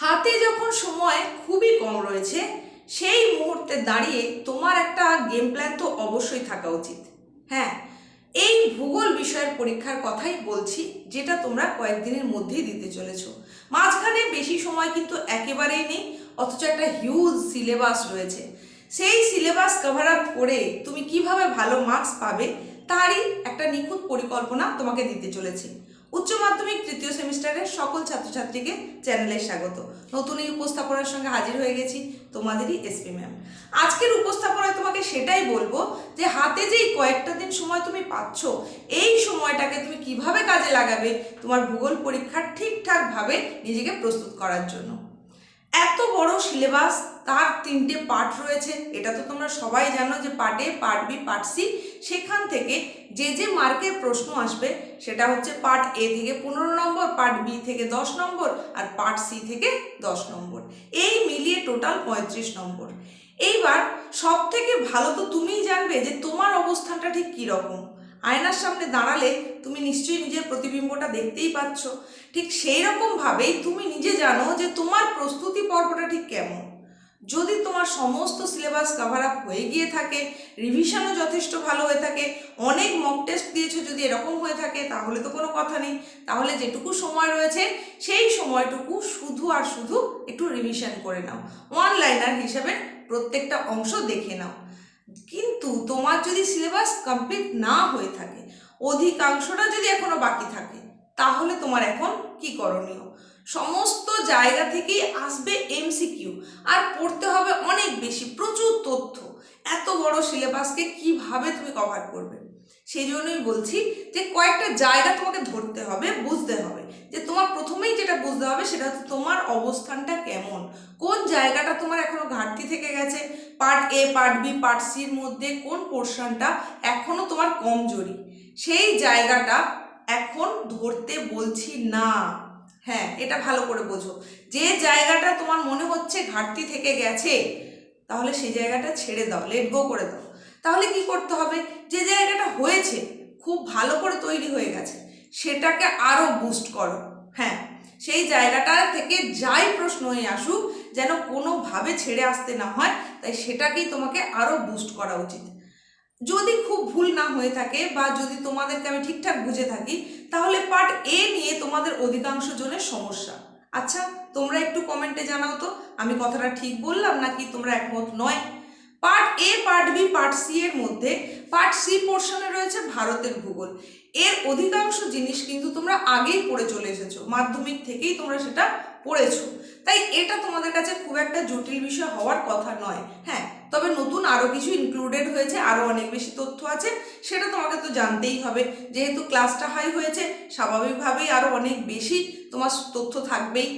হাতে যখন সময় খুবই কম রয়েছে, সেই মুহূর্তে দাঁড়িয়ে তোমার একটা গেম প্ল্যান তো অবশ্যই থাকা উচিত। হ্যাঁ এই ভূগোল বিষয়ের পরীক্ষার কথাই বলছি, যেটা তোমরা কয়েকদিনের মধ্যেই দিতে চলেছ। মাঝখানে বেশি সময় কিন্তু একেবারেই নেই, অথচ একটা হিউজ সিলেবাস রয়েছে। সেই সিলেবাস কভার আপ করে তুমি কীভাবে ভালো মার্কস পাবে, তারই একটা নিখুঁত পরিকল্পনা তোমাকে দিতে চলেছে। উচ্চ মাধ্যমিক তৃতীয় সেমিস্টারের সকল ছাত্রছাত্রীকে চ্যানেলে স্বাগত। নতুন এই উপস্থাপনার সঙ্গে হাজির হয়ে গেছি তোমাদেরই এসপি ম্যাম আজকের উপস্থাপনায় তোমাকে সেটাই বলব যে হাতে যেই কয়েকটা দিন সময় তুমি পাচ্ছ, এই সময়টাকে তুমি কীভাবে কাজে লাগাবে তোমার ভূগোল পরীক্ষার ঠিকঠাকভাবে নিজেকে প্রস্তুত করার জন্য। এত বড় সিলেবাস, তার তিনটে পার্ট রয়েছে। এটা তো তোমরা সবাই জানো যে part A, part B, part C. সেখান থেকে যে যে মার্কের প্রশ্ন আসবে, সেটা হচ্ছে পার্ট এ থেকে পনেরো নম্বর, পার্ট বি থেকে দশ নম্বর, আর পার্ট সি থেকে দশ নম্বর। এই মিলিয়ে টোটাল পঁয়ত্রিশ নম্বর। এইবার সব থেকে ভালো তো তুমিই জানবে যে তোমার অবস্থানটা ঠিক কীরকম। আয়নার সামনে দাঁড়ালে তুমি নিশ্চয়ই নিজের প্রতিবিম্বটা দেখতেই পাচ্ছ। ঠিক সেই রকমভাবেই তুমি নিজে জানো যে তোমার প্রস্তুতি পর্বটা ঠিক কেমন। যদি তোমার সমস্ত সিলেবাস কভার আপ হয়ে গিয়ে থাকে রিভিশনও যথেষ্ট ভালো হয়ে থাকে, অনেক মক টেস্ট দিয়েছ যদি এরকম হয়ে থাকে, তাহলে তো কোনো কথা নেই। তাহলে যেটুকু সময় রয়েছে, সেই সময়টুকু শুধু আর শুধু একটু রিভিশন করে নাও। ওয়ান লাইনার হিসেবে প্রত্যেকটা অংশ দেখে নাও। কিন্তু তোমার যদি সিলেবাস কমপ্লিট না হয়ে থাকে, অধিকাংশটা যদি এখনও বাকি থাকে, তাহলে তোমার এখন কি করণীয়? সমস্ত জায়গা থেকেই আসবে এমসিকিউ আর পড়তে হবে অনেক বেশি, প্রচুর তথ্য। এত বড় সিলেবাসকে কীভাবে তুমি কভার করবে? সেই জন্যই বলছি যে কয়েকটা জায়গা তোমাকে ধরতে হবে, বুঝতে হবে। যে তোমার প্রথমেই যেটা বুঝতে হবে সেটা হচ্ছে তোমার অবস্থানটা কেমন, কোন জায়গাটা তোমার এখনও ঘাটতি থেকে গেছে part A part B part সির মধ্যে কোন পোর্শনটা এখনও তোমার কমজোরি? সেই জায়গাটা এখন ধরতে বলছি না। হ্যাঁ এটা ভালো করে বোঝো। যে জায়গাটা তোমার মনে হচ্ছে ঘাটতি থেকে গেছে, তাহলে সেই জায়গাটা ছেড়ে দাও লেট গো করে দাও। তাহলে কি করতে হবে? যে জায়গাটা হয়েছে, খুব ভালো করে তৈরি হয়ে গেছে, সেটাকে আরও বুস্ট করো। হ্যাঁ সেই জায়গাটা থেকে যাই প্রশ্ন হয়ে আসুক যেন কোনোভাবে ছেড়ে আসতে না হয়, তাই সেটাকেই তোমাকে আরও বুস্ট করা উচিত। যদি খুব ভুল না হয়ে থাকে বা যদি তোমাদেরকে আমি ঠিকঠাক বুঝে থাকি, তাহলে পার্ট এ নিয়ে তোমাদের অধিকাংশ জনের সমস্যা। আচ্ছা তোমরা একটু কমেন্টে জানাও তো, আমি কথাটা ঠিক বললাম নাকি তোমরা একমত নয়? Part A part B part C এর মধ্যে পার্ট সি পোর্শনে রয়েছে ভারতের ভূগোল। এর অধিকাংশ জিনিস কিন্তু তোমরা আগেই পড়ে চলে এসেছ, মাধ্যমিক থেকেই তোমরা সেটা পড়েছো। তাই এটা তোমাদের কাছে খুব একটা জটিল বিষয় হওয়ার কথা নয়। হ্যাঁ তবে নতুন আরও কিছু ইনক্লুডেড হয়েছে আরও অনেক বেশি তথ্য আছে, সেটা তোমাকে তো জানতেই হবে। যেহেতু ক্লাসটা হাই হয়েছে, স্বাভাবিকভাবেই আরও অনেক বেশি তোমার তথ্য থাকবেই।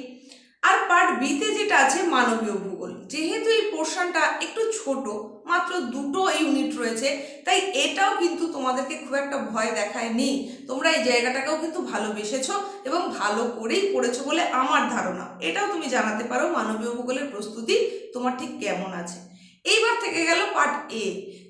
আর পার্ট বিতে যেটা আছে, মানবীয় ভূগোল। যেহেতু এই পোর্শনটা একটু ছোট মাত্র দুটো ইউনিট রয়েছে। তাই এটাও কিন্তু তোমাদেরকে খুব একটা ভয় দেখায়নি। তোমরা এই জায়গাটাকেও কিন্তু ভালোবেসেছ এবং ভালো করেই পড়েছো বলে আমার ধারণা। এটাও তুমি জানাতে পারো মানবীয় ভূগোলের প্রস্তুতি তোমার ঠিক কেমন আছে। এইবার থেকে গেল পার্ট এ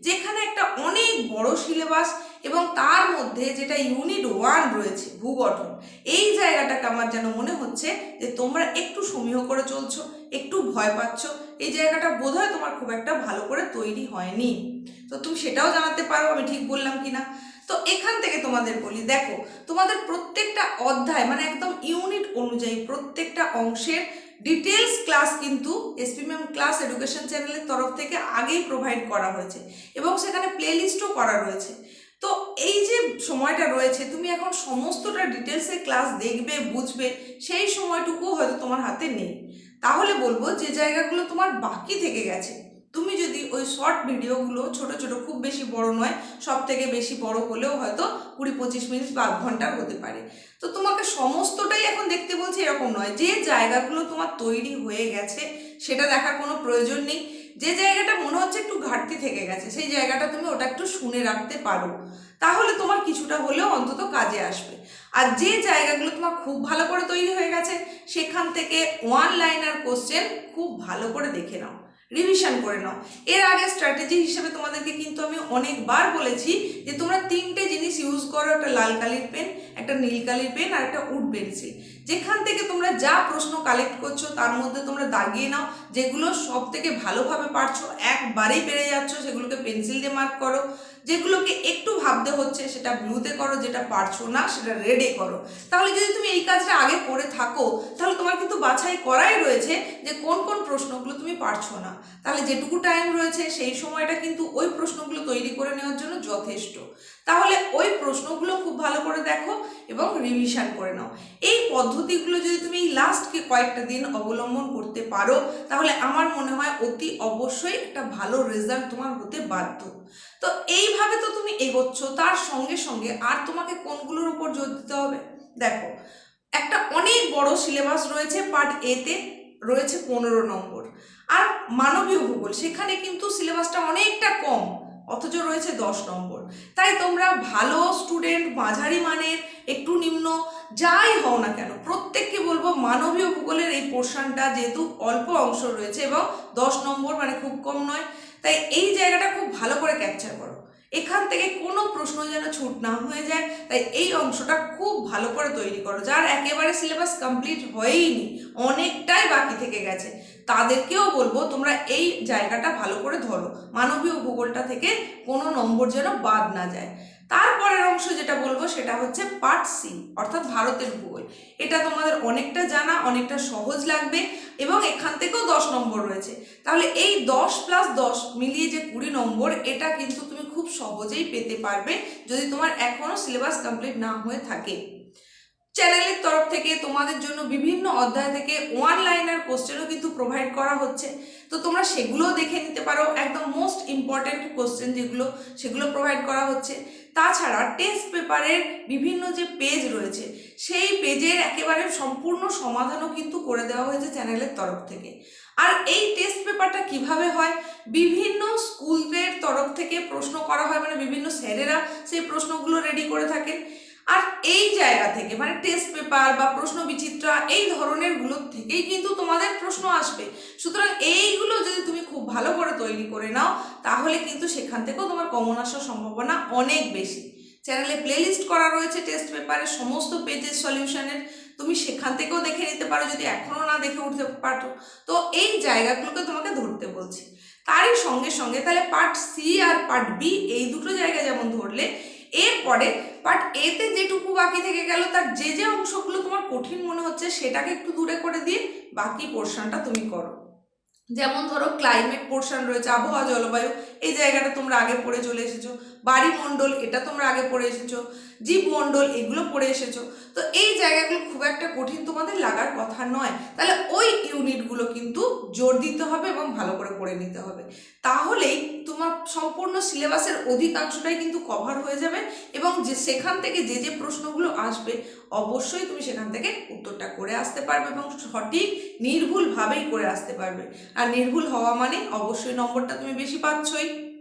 যেখানে একটা অনেক বড় সিলেবাস এবং তার মধ্যে যেটা ইউনিট ওয়ান রয়েছে, ভূগঠন, এই জায়গাটাকে আমার যেন মনে হচ্ছে যে তোমরা একটু সমীহ করে চলছো, একটু ভয় পাচ্ছ, এই জায়গাটা বোধহয় তোমার খুব একটা ভালো করে তৈরি হয়নি। তো তুমি সেটাও জানাতে পারো, আমি ঠিক বললাম কি না তো এখান থেকে তোমাদের বলি, দেখো, তোমাদের প্রত্যেকটা অধ্যায় মানে একদম ইউনিট অনুযায়ী প্রত্যেকটা অংশের ডিটেলস ক্লাস কিন্তু এসপি ম্যাম ক্লাস এডুকেশন চ্যানেলের তরফ থেকে আগেই প্রোভাইড করা হয়েছে এবং সেখানে প্লেলিস্টও করা রয়েছে। তো এই যে সময়টা রয়েছে, তুমি এখন সমস্তটা ডিটেলসে ক্লাস দেখবে, বুঝবে, সেই সময়টুকু হয়তো তোমার হাতে নেই। তাহলে বলব যে জায়গাগুলো তোমার বাকি থেকে গেছে। তুমি যদি ওই শর্ট ভিডিওগুলো ছোট ছোট, খুব বেশি বড় নয় সব থেকে বেশি বড় হলেও হয়তো কুড়ি পঁচিশ মিনিট বা আধ ঘণ্টার হতে পারে। তো তোমাকে সমস্তটাই এখন দেখতে বলছি এরকম নয়। যে জায়গাগুলো তোমার তৈরি হয়ে গেছে সেটা দেখার কোনো প্রয়োজন নেই। যে জায়গাটা মনে হচ্ছে একটু ঘাটতি থেকে গেছে, সেই জায়গাটা তুমি ওটা একটু শুনে রাখতে পারো। তাহলে তোমার কিছুটা হলেও অন্তত কাজে আসবে। আর যে জায়গাগুলো তোমার খুব ভালো করে তৈরি হয়ে গেছে, সেখান থেকে ওয়ান লাইনার কোশ্চেন খুব ভালো করে দেখে নাও রিভিশন করে নাও। এর আগে স্ট্র্যাটেজি হিসেবে তোমাদেরকে কিন্তু আমি অনেকবার বলেছি যে তোমরা তিনটে জিনিস ইউজ করো, একটা লাল কালির পেন একটা নীল কালির পেন আর একটা উড পেন্সিল যেখান থেকে তোমরা যা প্রশ্ন কালেক্ট করছ, তার মধ্যে তোমরা দাগিয়ে নাও। যেগুলো সব থেকে ভালোভাবে পারছ, একবারেই পেরে যাচ্ছ, সেগুলোকে পেন্সিল দিয়ে মার্ক করো। যেগুলোকে একটু ভাবতে হচ্ছে, সেটা ব্লুতে করো, যেটা পারছ না, সেটা রেডে করো। তাহলে যদি তুমি এই কাজটা আগে করে থাকো, তাহলে তোমার কিন্তু বাছাই করাই রয়েছে যে কোন কোন প্রশ্নগুলো পারছ না। তাহলে যেটুকু টাইম রয়েছে, সেই সময়টা কিন্তু ওই প্রশ্নগুলো তৈরি করে নেওয়ার জন্য যথেষ্ট। তাহলে ওই প্রশ্নগুলো খুব ভালো করে দেখো এবং রিভিশন করে নাও। এই পদ্ধতিগুলো যদি তুমি এই লাস্টকে কয়েকটা দিন অবলম্বন করতে পারো, তাহলে আমার মনে হয় অতি অবশ্যই একটা ভালো রেজাল্ট তোমার হতে বাধ্য। তো এইভাবে তো তুমি এগোচ্ছ, তার সঙ্গে সঙ্গে আর তোমাকে কোনগুলোর উপর জোর দিতে হবে? দেখো, একটা অনেক বড় সিলেবাস রয়েছে পার্ট এতে রয়েছে পনেরো নম্বর। আর মানবীয় ভূগোল, সেখানে কিন্তু সিলেবাসটা অনেকটা কম, অথচ রয়েছে দশ নম্বর। তাই তোমরা ভালো স্টুডেন্ট মাঝারি মানের, একটু নিম্ন, যাই হও না কেন, প্রত্যেককে বলব মানবীয় ভূগোলের এই পোর্শনটা যেহেতু অল্প অংশ রয়েছে এবং দশ নম্বর মানে খুব কম নয়, তাই এই জায়গাটা খুব ভালো করে ক্যাপচার করো। এখান থেকে কোনো প্রশ্ন যেন ছুট না হয়ে যায়, তাই এই অংশটা খুব ভালো করে তৈরি করো, যার একেবারে সিলেবাস কমপ্লিট হয়ইনি অনেকটাই বাকি থেকে গেছে। তাদেরকেও বলব, তোমরা এই জায়গাটা ভালো করে ধরো। মানবীয় ভূগোলটা থেকে কোনো নম্বর যেন বাদ না যায়। তারপরের অংশ যেটা বলব, সেটা হচ্ছে পার্ট সি, অর্থাৎ ভারতের ভূগোল। এটা তোমাদের অনেকটা জানা, অনেকটা সহজ লাগবে, এবং এখান থেকেও দশ নম্বর রয়েছে। তাহলে এই দশ প্লাস দশ মিলিয়ে যে কুড়ি নম্বর, এটা কিন্তু তুমি খুব সহজেই পেতে পারবে, যদি তোমার এখনও সিলেবাস কমপ্লিট না হয়ে থাকে। চ্যানেলের তরফ থেকে তোমাদের জন্য বিভিন্ন অধ্যায় থেকে ওয়ান লাইনার কোশ্চেনও কিন্তু প্রোভাইড করা হচ্ছে। তো তোমরা সেগুলোও দেখে নিতে পারো। একদম মোস্ট ইম্পর্ট্যান্ট কোশ্চেন যেগুলো, সেগুলো প্রোভাইড করা হচ্ছে। তাছাড়া টেস্ট পেপারের বিভিন্ন যে পেজ রয়েছে, সেই পেজের একেবারে সম্পূর্ণ সমাধানও কিন্তু করে দেওয়া হয়েছে চ্যানেলের তরফ থেকে। আর এই টেস্ট পেপারটা কীভাবে হয়? বিভিন্ন স্কুলের তরফ থেকে প্রশ্ন করা হয়। মানে বিভিন্ন স্যারেরা সেই প্রশ্নগুলো রেডি করে থাকেন আর এই জায়গা থেকে মানে টেস্ট পেপার বা প্রশ্ন বিচিত্রা এই ধরনেরগুলোর থেকেই কিন্তু তোমাদের প্রশ্ন আসবে। সুতরাং এইগুলো যদি তুমি খুব ভালো করে তৈরি করে নাও, তাহলে কিন্তু সেখান থেকেও তোমার কমন আসার সম্ভাবনা অনেক বেশি। চ্যানেলে প্লেলিস্ট করা রয়েছে টেস্ট পেপারের সমস্ত পেজের সলিউশনের তুমি সেখান থেকেও দেখে নিতে পারো, যদি এখনও না দেখে উঠতে পারো। তো এই জায়গাগুলোকে তোমাকে ধরতে বলছি। তারই সঙ্গে সঙ্গে তাহলে পার্ট সি আর পার্ট বি এই দুটো জায়গা যেমন ধরলে, এরপরে পার্ট এতে যেটুকু বাকি থেকে গেল, তার যে যে অংশগুলো তোমার কঠিন মনে হচ্ছে, সেটাকে একটু দূরে করে দিয়ে বাকি পোর্শনটা তুমি করো। যেমন ধরো ক্লাইমেট পোর্শন রয়েছে, আবহাওয়া, জলবায়ু, এই জায়গাটা তোমরা আগে পড়ে চলে এসেছ। বাড়িমণ্ডল এটা তোমরা আগে পড়ে এসেছ জীবমণ্ডল এগুলো পড়ে এসেছ। তো এই জায়গাগুলো খুব একটা কঠিন তোমাদের লাগার কথা নয়। তাহলে ওই ইউনিটগুলো কিন্তু জোর দিতে হবে এবং ভালো করে পড়ে নিতে হবে। তাহলেই তোমার সম্পূর্ণ সিলেবাসের অধিকাংশটাই কিন্তু কভার হয়ে যাবে এবং যে সেখান থেকে যে যে প্রশ্নগুলো আসবে, অবশ্যই তুমি সেখান থেকে উত্তরটা করে আসতে পারবে এবং সঠিক, নির্ভুলভাবেই করে আসতে পারবে। আর নির্ভুল হওয়া মানে অবশ্যই নম্বরটা তুমি বেশি পাচ্ছই।